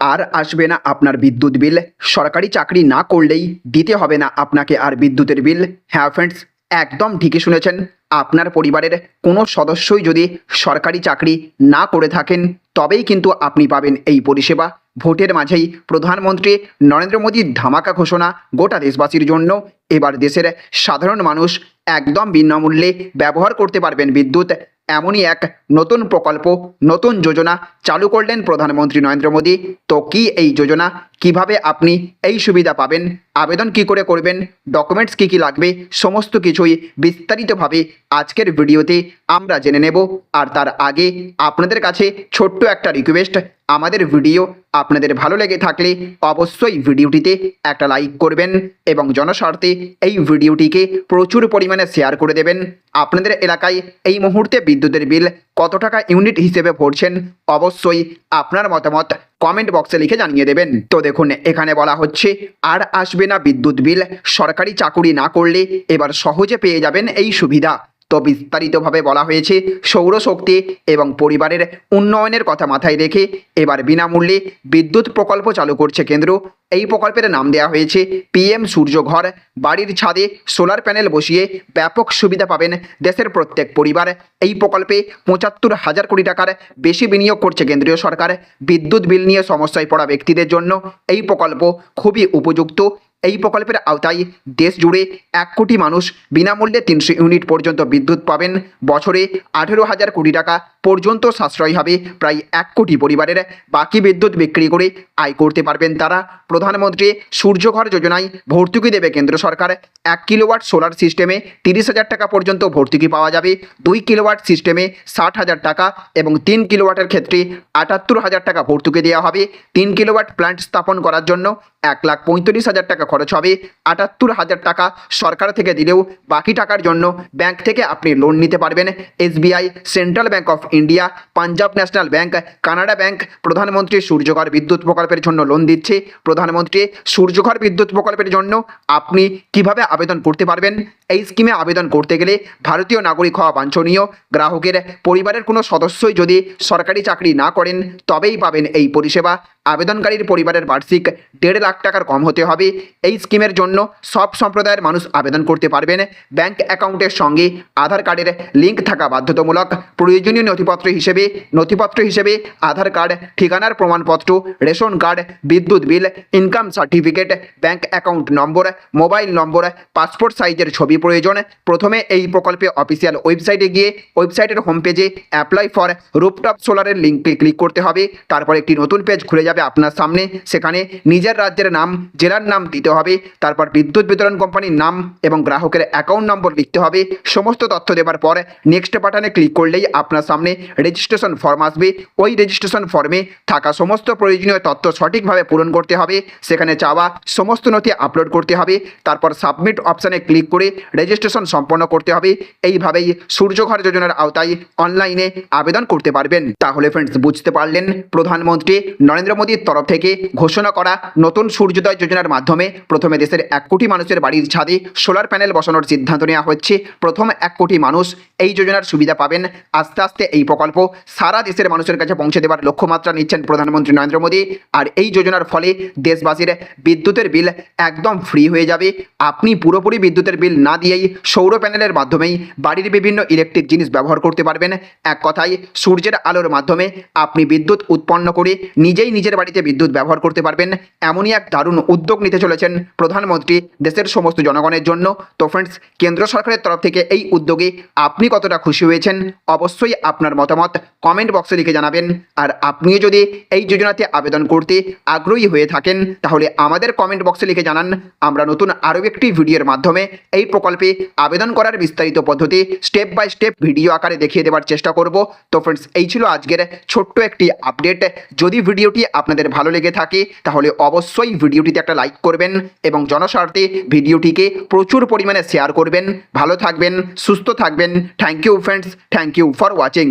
আর আসবে না আপনার বিদ্যুৎ বিল। সরকারি চাকরি না করলেই দিতে হবে না আপনাকে আর বিদ্যুতের বিল। হ্যাঁ ফ্রেন্ডস একদম ঠিকই শুনেছেন। আপনার পরিবারের কোনো সদস্যই যদি সরকারি চাকরি না করে থাকেন, তবেই কিন্তু আপনি পাবেন এই পরিষেবা। ভোটের মাঝেই প্রধানমন্ত্রী নরেন্দ্র মোদীর ধামাকা ঘোষণা গোটা দেশবাসীর জন্য। এবার দেশের সাধারণ মানুষ একদম বিনামূল্যে ব্যবহার করতে পারবেন বিদ্যুৎ। এমনই এক নতুন প্রকল্প, নতুন যোজনা চালু করলেন প্রধানমন্ত্রী নরেন্দ্র মোদী। তো কি এই যোজনা? কীভাবে আপনি এই সুবিধা পাবেন? আবেদন কি করে করবেন? ডকুমেন্টস কি কি লাগবে? সমস্ত কিছুই বিস্তারিতভাবে আজকের ভিডিওতে আমরা জেনে নেব। আর তার আগে আপনাদের কাছে ছোট্ট একটা রিকোয়েস্ট আমাদের ভিডিও আপনাদের ভালো লেগে থাকলে অবশ্যই ভিডিওটিতে একটা লাইক করবেন এবং জনস্বার্থে এই ভিডিওটিকে প্রচুর পরিমাণে শেয়ার করে দেবেন। আপনাদের এলাকায় এই মুহূর্তে বিদ্যুতের বিল কত টাকা ইউনিট হিসেবে ভরছেন? অবশ্যই আপনার মতামত কমেন্ট বক্সে লিখে জানিয়ে দেবেন। তো দেখুন, এখানে বলা হচ্ছে, আর আসবে না বিদ্যুৎ বিল। সরকারি চাকুরি না করলে এবার সহজে পেয়ে যাবেন এই সুবিধা। তো বিস্তারিতভাবে বলা হয়েছে সৌরশক্তি এবং পরিবারের উন্নয়নের কথা মাথায় রেখে এবার বিনামূল্যে বিদ্যুৎ প্রকল্প চালু করছে কেন্দ্র। এই প্রকল্পের নাম দেওয়া হয়েছে পিএম সূর্যঘর। বাড়ির ছাদে সোলার প্যানেল বসিয়ে ব্যাপক সুবিধা পাবেন দেশের প্রত্যেক পরিবার। এই প্রকল্পে পঁচাত্তর হাজার কোটি টাকার বেশি বিনিয়োগ করছে কেন্দ্রীয় সরকার। বিদ্যুৎ বিল নিয়ে সমস্যায় পড়া ব্যক্তিদের জন্য এই প্রকল্প খুবই উপযুক্ত। এই প্রকল্পের আওতায় দেশ জুড়ে এক কোটি মানুষ বিনামূল্যে তিনশো ইউনিট পর্যন্ত বিদ্যুৎ পাবেন। বছরে আঠেরো হাজার কোটি টাকা পর্যন্ত সাশ্রয় হবে প্রায় এক কোটি পরিবারের বাকি বিদ্যুৎ বিক্রি করে আয় করতে পারবেন তারা। প্রধানমন্ত্রী সূর্যঘর যোজনায় ভর্তুকি দেবে কেন্দ্র সরকার। এক কিলোওয়াট সোলার সিস্টেমে তিরিশ হাজার টাকা পর্যন্ত ভর্তুকি পাওয়া যাবে। দুই কিলোওয়াট সিস্টেমে ষাট হাজার টাকা এবং তিন কিলোওয়াটের ক্ষেত্রে আটাত্তর হাজার টাকা ভর্তুকি দেওয়া হবে। তিন কিলোওয়াট প্ল্যান্ট স্থাপন করার জন্য এক লাখ পঁয়ত্রিশ হাজার টাকা খরচ হবে। আটাত্তর হাজার টাকা সরকার থেকে দিলেও বাকি টাকার জন্য ব্যাংক থেকে আপনি লোন নিতে পারবেন। SBI central bank of India Punjab national bank Canara bank প্রধানমন্ত্রী সূর্যঘর বিদ্যুৎ প্রকল্পের জন্য লোন দিচ্ছে। প্রধানমন্ত্রী, সূর্যঘর বিদ্যুৎ প্রকল্পের জন্য আপনি কীভাবে আবেদন করতে পারবেন? এই স্কিমে আবেদন করতে গেলে ভারতীয় নাগরিক হওয়া বাঞ্ছনীয়। গ্রাহকের, পরিবারের কোনো সদস্যই যদি সরকারি চাকরি না করেন, তবেই পাবেন এই পরিষেবা। আবেদনকারীর পরিবারের বার্ষিক দেড় লাখ টাকার কম হতে হবে। এই স্কিমের জন্য সব সম্প্রদায়ের মানুষ আবেদন করতে পারবেন। ব্যাংক অ্যাকাউন্টের সঙ্গে আধার কার্ডের লিঙ্ক থাকা বাধ্যতামূলক। প্রয়োজনীয় নথিপত্র হিসেবে নথিপত্র হিসেবে আধার কার্ড, ঠিকানার প্রমাণপত্র, রেশন কার্ড, বিদ্যুৎ bill, income certificate, bank account number, mobile number, passport সাইজের ছবি প্রয়োজন। প্রথমে এই প্রকল্পে অফিসিয়াল ওয়েবসাইটে গিয়ে ওয়েবসাইটের হোম পেজে অ্যাপ্লাই ফর রুপটপ সোলারের লিঙ্কে ক্লিক করতে হবে। তারপর একটি নতুন পেজ খুলে যাবে আপনার সামনে। সেখানে নিজের রাজ্যের নাম, জেলার নাম দিতে হবে, তারপর বিদ্যুৎ বিতরণ কোম্পানির নাম এবং গ্রাহকের অ্যাকাউন্ট নম্বর লিখতে হবে। সমস্ত তথ্য দেওয়ার পর নেক্সট বাটনে ক্লিক করলেই আপনার সামনে রেজিস্ট্রেশন ফর্ম আসবে। ওই রেজিস্ট্রেশন ফর্মে থাকা সমস্ত প্রয়োজনীয় তথ্য সঠিকভাবে পূরণ করতে হবে। সেখানে চাওয়া সমস্ত নথি আপলোড করতে হবে। তারপর সাবমিট অপশানে ক্লিক করে রেজিস্ট্রেশন সম্পন্ন করতে হবে। এইভাবেই সূর্যঘর যোজনার আওতায় অনলাইনে আবেদন করতে পারবেন। তাহলে ফ্রেন্ডস বুঝতে পারলেন? প্রধানমন্ত্রী নরেন্দ্র মোদীর তরফ থেকে ঘোষণা করা নতুন সূর্যোদয় যোজনার মাধ্যমে প্রথমে দেশের এক কোটি মানুষের বাড়ির ছাদে সোলার প্যানেল বসানোর সিদ্ধান্ত নেওয়া হচ্ছে। প্রথম এক কোটি মানুষ এই যোজনার সুবিধা পাবেন। আস্তে আস্তে এই প্রকল্প সারা দেশের মানুষের কাছে পৌঁছে দেওয়ার লক্ষ্যমাত্রা নিচ্ছেন প্রধানমন্ত্রী নরেন্দ্র মোদী। আর এই যোজনার ফলে দেশবাসীর বিদ্যুতের বিল একদম ফ্রি হয়ে যাবে। আপনি পুরোপুরি বিদ্যুতের বিল না দিয়েই সৌর প্যানেলের মাধ্যমেই বাড়ির বিভিন্ন ইলেকট্রিক জিনিস ব্যবহার করতে পারবেন। এক কথায়, সূর্যের আলোর মাধ্যমে আপনি বিদ্যুৎ উৎপন্ন করে নিজেই নিজের বাড়িতে বিদ্যুৎ ব্যবহার করতে পারবেন। এমনই দারুণ উদ্যোগ নিতে চলেছেন প্রধানমন্ত্রী দেশের সমস্ত জনগণের জন্য। তো ফ্রেন্ডস কেন্দ্র সরকারের তরফ থেকে এই উদ্যোগে আপনি কতটা খুশি হয়েছেন? অবশ্যই আপনার মতামত কমেন্ট বক্সে লিখে জানাবেন। আর আপনিও যদি এই যোজনাতে আবেদন করতে আগ্রহী হয়ে থাকেন, তাহলে আমাদের কমেন্ট বক্সে লিখে জানান। আমরা নতুন আরও একটি ভিডিওর মাধ্যমে এই প্রকল্পে আবেদন করার বিস্তারিত পদ্ধতি স্টেপ বাই স্টেপ ভিডিও আকারে দেখিয়ে দেওয়ার চেষ্টা করব। তো ফ্রেন্ডস এই ছিল আজকের ছোট্ট একটি আপডেট যদি ভিডিওটি আপনাদের ভালো লেগে থাকে, তাহলে অবশ্যই ভিডিওটিতে একটা লাইক করবেন এবং জনস্বার্থে ভিডিওটিকে প্রচুর পরিমাণে শেয়ার করবেন। ভালো থাকবেন, সুস্থ থাকবেন। Thank you friends thank you for watching